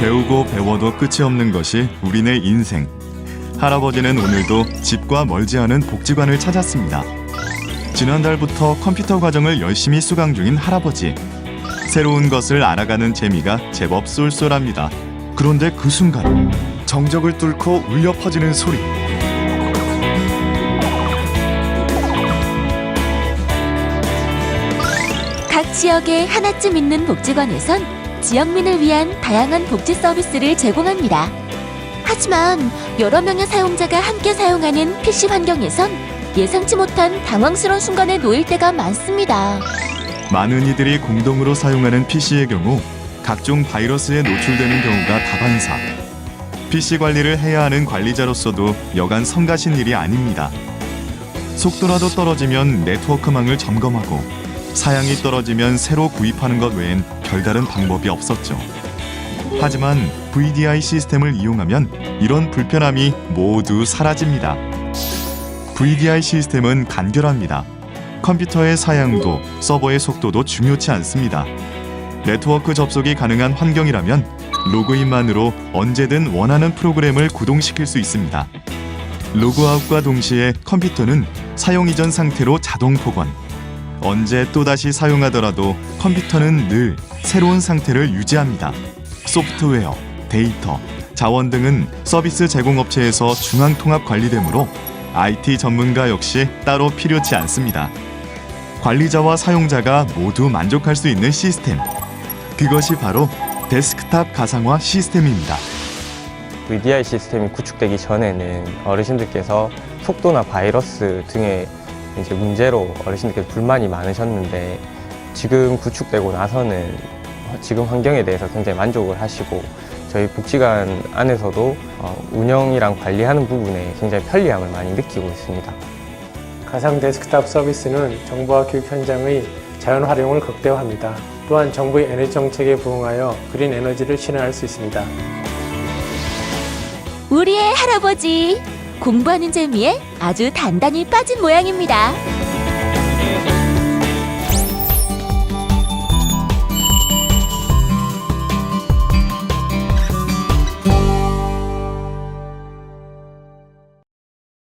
배우고 배워도 끝이 없는 것이 우리네 인생. 할아버지는 오늘도 집과 멀지 않은 복지관을 찾았습니다. 지난달부터 컴퓨터 과정을 열심히 수강 중인 할아버지. 새로운 것을 알아가는 재미가 제법 쏠쏠합니다. 그런데 그 순간 정적을 뚫고 울려 퍼지는 소리. 각 지역에 하나쯤 있는 복지관에선 지역민을 위한 다양한 복지 서비스를 제공합니다. 하지만 여러 명의 사용자가 함께 사용하는 PC 환경에선 예상치 못한 당황스러운 순간에 놓일 때가 많습니다. 많은 이들이 공동으로 사용하는 PC의 경우 각종 바이러스에 노출되는 경우가 다반사. PC 관리를 해야 하는 관리자로서도 여간 성가신 일이 아닙니다. 속도라도 떨어지면 네트워크망을 점검하고 사양이 떨어지면 새로 구입하는 것 외엔 별다른 방법이 없었죠. 하지만 VDI 시스템을 이용하면 이런 불편함이 모두 사라집니다. VDI 시스템은 간결합니다. 컴퓨터의 사양도 서버의 속도도 중요치 않습니다. 네트워크 접속이 가능한 환경이라면 로그인만으로 언제든 원하는 프로그램을 구동시킬 수 있습니다. 로그아웃과 동시에 컴퓨터는 사용 이전 상태로 자동 복원. 언제 또다시 사용하더라도 컴퓨터는 늘 새로운 상태를 유지합니다. 소프트웨어, 데이터, 자원 등은 서비스 제공업체에서 중앙 통합 관리되므로 IT 전문가 역시 따로 필요치 않습니다. 관리자와 사용자가 모두 만족할 수 있는 시스템. 그것이 바로 데스크탑 가상화 시스템입니다. VDI 시스템이 구축되기 전에는 어르신들께서 속도나 바이러스 등의 이제 문제로 어르신들께서 불만이 많으셨는데 지금 구축되고 나서는 지금 환경에 대해서 굉장히 만족을 하시고 저희 복지관 안에서도 어, 운영이랑 관리하는 부분에 굉장히 편리함을 많이 느끼고 있습니다. 가상 데스크탑 서비스는 정부와 교육 현장의 자연 활용을 극대화합니다. 또한 정부의 에너지 정책에 부응하여 그린 에너지를 실현할 수 있습니다. 우리의 할아버지 공부하는 재미에 아주 단단히 빠진 모양입니다.